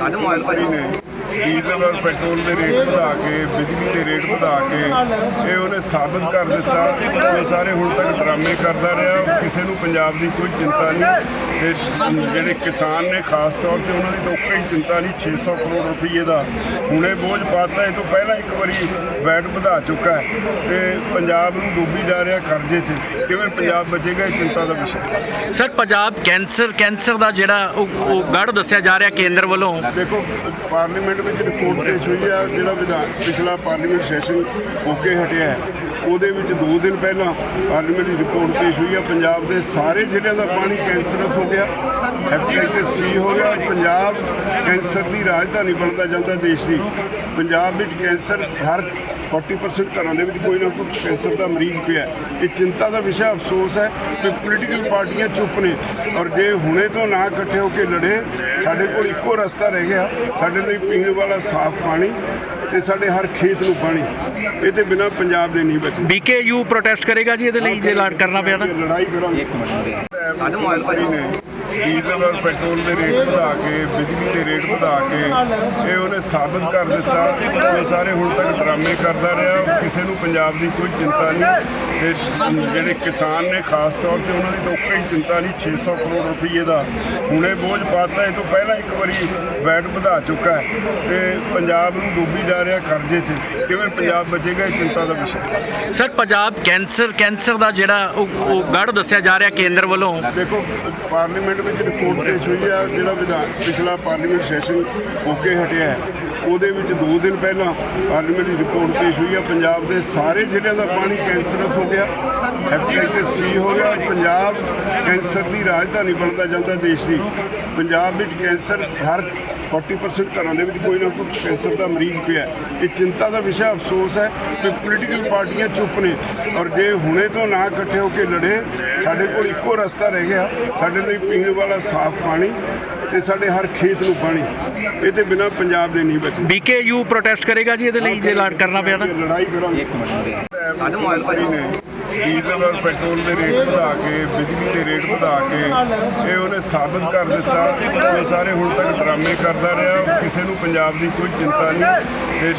ਮੁੱਖ ਨੇ ਡੀਜ਼ਲ ਔਰ ਪੈਟਰੋਲ ਦੇ ਰੇਟ ਵਧਾ ਕੇ ਬਿਜਲੀ ਦੇ ਰੇਟ ਵਧਾ ਕੇ ਇਹ ਉਹਨੇ ਸਾਬਤ ਕਰ ਦਿੱਤਾ। ਉਹ ਸਾਰੇ ਹੁਣ ਤੱਕ ਡਰਾਮੇ ਕਰਦਾ ਰਿਹਾ। ਕਿਸੇ ਨੂੰ ਪੰਜਾਬ ਦੀ ਕੋਈ ਚਿੰਤਾ ਨਹੀਂ। ਤੇ ਜਿਹੜੇ ਕਿਸਾਨ ਨੇ ਖਾਸ ਤੌਰ ਤੇ ਉਹਨਾਂ ਦੀ ਤਾਂ ਕੋਈ ਚਿੰਤਾ ਨਹੀਂ। 600 ਕਰੋੜ ਰੁਪਏ ਦਾ ਹੁਣੇ ਬੋਝ ਪਾਤਾ। ਇਹ ਤੋਂ ਪਹਿਲਾਂ ਇੱਕ ਵਾਰੀ ਵੈਟ ਵਧਾ ਚੁੱਕਾ ਹੈ। ਤੇ ਪੰਜਾਬ ਨੂੰ ਡੁੱਬੀ ਜਾ ਰਿਹਾ ਕਰਜ਼ੇ 'ਚ। ਕਿਵੇਂ ਪੰਜਾਬ ਬਚੇਗਾ ਇਹ ਚਿੰਤਾ ਦਾ ਵਿਸ਼ਾ। ਸਰ ਪੰਜਾਬ ਕੈਂਸਰ ਕੈਂਸਰ ਦਾ ਜਿਹੜਾ ਉਹ ਗੜ੍ਹ ਦੱਸਿਆ ਜਾ ਰਿਹਾ ਕੇਂਦਰ ਵੱਲੋਂ। ਦੇਖੋ ਪਾਰਲੀਮੈਂਟ ਵਿੱਚ ਰਿਪੋਰਟ ਪੇਸ਼ ਹੋਈ ਆ ਜਿਹੜਾ ਵਿਧਾਨ ਪਿਛਲਾ ਪਾਰਲੀਮੈਂਟ ਸੈਸ਼ਨ ਹੋ ਕੇ ਹਟਿਆ ਹੈ। ਉਹਦੇ ਵਿੱਚ 2 ਦਿਨ ਪਹਿਲਾਂ ਪਾਰਲੀਮੈਂਟ ਦੀ ਰਿਪੋਰਟ ਪੇਸ਼ ਹੋਈ ਆ। ਪੰਜਾਬ ਦੇ ਸਾਰੇ ਜ਼ਿਲ੍ਹਿਆਂ ਦਾ ਪਾਣੀ ਕੈਂਸਰਸ ਹੋ ਗਿਆ। ਹੈਪੇਟਾਈਟਸ ਸੀ ਹੋ ਗਿਆ। ਪੰਜਾਬ ਕੈਂਸਰ ਦੀ ਰਾਜਧਾਨੀ ਬਣਦਾ ਜਾਂਦਾ ਦੇਸ਼ ਦੀ। ਪੰਜਾਬ ਵਿੱਚ ਕੈਂਸਰ ਹਰ 40% ਘਰਾਂ ਦੇ ਵਿੱਚ ਕੋਈ ਨਾ ਕੋਈ ਕੈਂਸਰ ਦਾ ਮਰੀਜ਼ ਪਿਆ ਇਹ ਚਿੰਤਾ ਦਾ ਵਿਸ਼ਾ ਅਫਸੋਸ ਹੈ ਕਿ ਪੋਲੀਟੀਕਲ ਪਾਰਟੀਆਂ ਚੁੱਪ ਨੇ। ਔਰ ਜੇ ਹੁਣੇ ਤੋਂ ਨਾ ਇਕੱਠੇ ਹੋ ਕੇ ਲੜੇ, ਸਾਡੇ ਕੋਲ ਇੱਕੋ ਰਸਤਾ ਰਹਿ ਗਿਆ। ਸਾਡੇ ਲਈ ਪੀਣ ਵਾਲਾ ਸਾਫ਼ ਪਾਣੀ ਤੇ ਸਾਡੇ ਹਰ ਖੇਤ ਨੂੰ ਪਾਣੀ। ਇਹ ਤੇ ਬਿਨਾ ਪੰਜਾਬ ਦੇ ਨਹੀਂ ਬਚਣਾ ਬੀਕੇਯੂ ਪ੍ਰੋਟੈਸਟ ਕਰੇਗਾ ਜੀ ਇਹਦੇ ਲਈ ਜੇ ਲਾਟ ਕਰਨਾ ਪਿਆ ਤਾਂ। ਲੜਾਈ ਕਰਾਂਗੇ ਨੇ ਡੀਜ਼ਲ ਔਰ ਪੈਟਰੋਲ ਦੇ ਰੇਟ ਵਧਾ ਕੇ ਬਿਜਲੀ ਦੇ ਰੇਟ ਵਧਾ ਕੇ ਇਹ ਉਹਨੇ ਸਾਬਤ ਕਰ ਦਿੱਤਾ। ਉਹ ਸਾਰੇ ਹੁਣ ਤੱਕ ਡਰਾਮੇ ਕਰਦਾ ਰਿਹਾ। ਕਿਸੇ ਨੂੰ ਪੰਜਾਬ ਦੀ ਕੋਈ ਚਿੰਤਾ ਨਹੀਂ। ਤੇ ਜਿਹੜੇ ਕਿਸਾਨ ਨੇ ਖਾਸ ਤੌਰ ਤੇ ਉਹਨਾਂ ਦੀ ਤਾਂ ਕੋਈ ਚਿੰਤਾ ਨਹੀਂ। 600 ਕਰੋੜ ਰੁਪਏ ਦਾ ਹੁਣੇ ਬੋਝ ਪਾਤਾ। ਇਹ ਤੋਂ ਪਹਿਲਾਂ ਇੱਕ ਵਾਰੀ ਵੈਟ ਵਧਾ ਚੁੱਕਾ ਹੈ। ਤੇ ਪੰਜਾਬ ਨੂੰ ਡੁੱਬੀ ਜਾ ਰਿਹਾ ਕਰਜ਼ੇ 'ਚ। ਕਿਵੇਂ ਪੰਜਾਬ ਬਚੇਗਾ ਇਹ ਚਿੰਤਾ ਦਾ ਵਿਸ਼ਾ ਹੈ। ਸਰ ਪੰਜਾਬ ਕੈਂਸਰ ਕੈਂਸਰ ਦਾ ਜਿਹੜਾ ਉਹ ਉਹ ਗੜ੍ਹ ਦੱਸਿਆ ਜਾ ਰਿਹਾ ਕੇਂਦਰ ਵੱਲੋਂ ਦੇਖੋ ਪਾਰਲੀਮੈਂਟ ਵਿੱਚ ਰਿਪੋਰਟ ਪੇਸ਼ ਹੋਈ ਆ ਜਿਹੜਾ ਵਿਧਾਨ ਪਿਛਲਾ ਪਾਰਲੀਮੈਂਟ ਸੈਸ਼ਨ ਹੋ ਕੇ ਹਟਿਆ ਹੈ ਉਹਦੇ ਵਿੱਚ 2 ਦਿਨ ਪਹਿਲਾਂ ਪਾਰਲੀਮੈਂਟ ਦੀ ਰਿਪੋਰਟ ਪੇਸ਼ ਹੋਈ ਆ। ਪੰਜਾਬ ਦੇ ਸਾਰੇ ਜ਼ਿਲ੍ਹਿਆਂ ਦਾ ਪਾਣੀ ਕੈਂਸਰਸ ਹੋ ਗਿਆ। ਹੈਪੇਟਾਈਟਸ ਸੀ ਹੋ ਗਿਆ। ਪੰਜਾਬ ਕੈਂਸਰ ਦੀ ਰਾਜਧਾਨੀ ਬਣਦਾ ਜਾਂਦਾ ਦੇਸ਼ ਦੀ। ਪੰਜਾਬ ਵਿੱਚ ਕੈਂਸਰ ਹਰ 40% ਘਰਾਂ ਦੇ ਵਿੱਚ ਕੋਈ ਨਾ ਕੋਈ ਕੈਂਸਰ ਦਾ ਮਰੀਜ਼ ਪਿਆ ਇਹ ਚਿੰਤਾ ਦਾ ਵਿਸ਼ਾ ਅਫਸੋਸ ਹੈ ਕਿ ਪੋਲੀਟੀਕਲ ਪਾਰਟੀਆਂ ਚੁੱਪ ਨੇ। ਔਰ ਜੇ ਹੁਣੇ ਤੋਂ ਨਾ ਇਕੱਠੇ ਹੋ ਕੇ ਲੜੇ, ਸਾਡੇ ਕੋਲ ਇੱਕੋ ਰਸਤਾ ਰਹਿ ਗਿਆ। ਸਾਡੇ ਲਈ ਪੀਣ ਵਾਲਾ ਸਾਫ਼ ਪਾਣੀ ਤੇ ਸਾਡੇ ਹਰ ਖੇਤ ਨੂੰ ਪਾਣੀ। ਇਹ ਤੇ ਬਿਨਾ ਪੰਜਾਬ ਦੇ ਨਹੀਂ ਬਚਣਾ ਬੀਕੇਯੂ ਪ੍ਰੋਟੈਸਟ ਕਰੇਗਾ ਜੀ ਇਹਦੇ ਲਈ ਜੇ ਲਾਟ ਕਰਨਾ ਪਿਆ ਤਾਂ। ਲੜਾਈ ਕਰਾਂਗੇ। ਨੇ ਡੀਜ਼ਲ ਔਰ ਪੈਟਰੋਲ ਦੇ ਰੇਟ ਵਧਾ ਕੇ ਬਿਜਲੀ ਦੇ ਰੇਟ ਵਧਾ ਕੇ ਇਹ ਉਹਨੇ ਸਾਬਤ ਕਰ ਦਿੱਤਾ। ਉਹ ਸਾਰੇ ਹੁਣ ਤੱਕ ਡਰਾਮੇ ਕਰਦਾ ਰਿਹਾ। ਕਿਸੇ ਨੂੰ ਪੰਜਾਬ ਦੀ ਕੋਈ ਚਿੰਤਾ ਨਹੀਂ। ਤੇ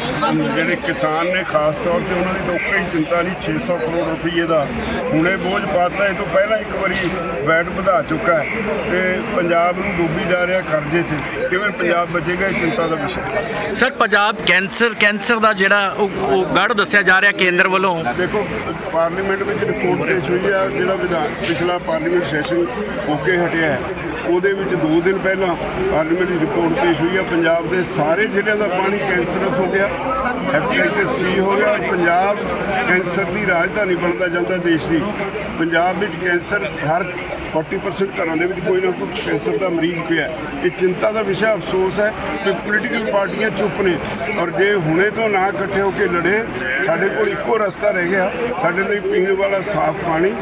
ਜਿਹੜੇ ਕਿਸਾਨ ਨੇ ਖਾਸ ਤੌਰ ਤੇ ਉਹਨਾਂ ਦੀ ਤਾਂ ਕੋਈ ਚਿੰਤਾ ਨਹੀਂ। 600 ਕਰੋੜ ਰੁਪਏ ਦਾ ਹੁਣੇ ਬੋਝ ਪਾਤਾ। ਇਹ ਤੋਂ ਪਹਿਲਾਂ ਇੱਕ ਵਾਰੀ ਵੈਟ ਵਧਾ ਚੁੱਕਾ ਹੈ। ਤੇ ਪੰਜਾਬ ਨੂੰ ਡੁੱਬੀ ਜਾ ਰਿਹਾ ਕਰਜ਼ੇ 'ਚ। ਕਿਵੇਂ ਪੰਜਾਬ ਬਚੇਗਾ ਇਹ ਚਿੰਤਾ ਦਾ ਵਿਸ਼ਾ ਹੈ। ਸਰ, ਪੰਜਾਬ ਕੈਂਸਰ ਕੈਂਸਰ ਦਾ ਜਿਹੜਾ ਉਹ ਉਹ ਗੜ੍ਹ ਦੱਸਿਆ ਜਾ ਰਿਹਾ ਕੇਂਦਰ ਵੱਲੋਂ। ਦੇਖੋ, ਪਾਰਲੀਮੈਂਟ ਵਿੱਚ ਰਿਪੋਰਟ ਪੇਸ਼ ਹੋਈ ਆ, ਜਿਹੜਾ ਵਿਧਾਨ ਪਿਛਲਾ ਪਾਰਲੀਮੈਂਟ ਸੈਸ਼ਨ ਹੋ ਕੇ ਹਟਿਆ ਹੈ। ਉਹਦੇ ਵਿੱਚ 2 ਦਿਨ ਪਹਿਲਾਂ ਪਾਰਲੀਮੈਂਟ ਦੀ ਰਿਪੋਰਟ ਪੇਸ਼ ਹੋਈ ਆ। ਪੰਜਾਬ ਦੇ ਸਾਰੇ ਜ਼ਿਲ੍ਹਿਆਂ ਦਾ ਪਾਣੀ ਕੈਂਸਰਸ ਹੋ ਗਿਆ ਹੈਪੇਟਾਈਟਸ ਸੀ ਹੋ ਗਿਆ, ਪੰਜਾਬ ਕੈਂਸਰ ਦੀ ਰਾਜਧਾਨੀ ਬਣਦਾ ਜਾਂਦਾ ਦੇਸ਼ ਦੀ। ਪੰਜਾਬ ਵਿੱਚ ਕੈਂਸਰ ਹਰ 40% ਘਰਾਂ ਦੇ ਵਿੱਚ ਕੋਈ ਨਾ ਕੋਈ ਕੈਂਸਰ ਦਾ ਮਰੀਜ਼ ਪਿਆ ਹੈ। ਇਹ ਚਿੰਤਾ ਦਾ ਵਿਸ਼ਾ ਅਫਸੋਸ ਹੈ ਕਿ ਪੋਲੀਟੀਕਲ ਪਾਰਟੀਆਂ ਚੁੱਪ ਨੇ। ਔਰ ਜੇ ਹੁਣੇ ਤੋਂ ਨਾ ਇਕੱਠੇ ਹੋ ਕੇ ਲੜੇ ਸਾਡੇ ਕੋਲ ਇੱਕੋ ਰਸਤਾ ਰਹਿ ਗਿਆ। ਸਾਡੇ ਲਈ ਪੀਣ ਵਾਲਾ ਸਾਫ਼ ਪਾਣੀ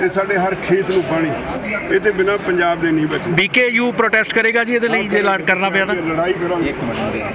ਤੇ ਸਾਡੇ ਹਰ ਖੇਤ ਨੂੰ ਪਾਣੀ। ਇਹ ਤੇ ਬਿਨਾ ਪੰਜਾਬ ਦੇ ਨਹੀਂ ਬਚਣਾ ਬੀਕੇਯੂ ਪ੍ਰੋਟੈਸਟ ਕਰੇਗਾ ਜੀ ਇਹਦੇ ਲਈ ਜੇ ਲਾਟ ਕਰਨਾ ਪਿਆ ਤਾਂ। ਲੜਾਈ ਕਰਾਂਗੇ।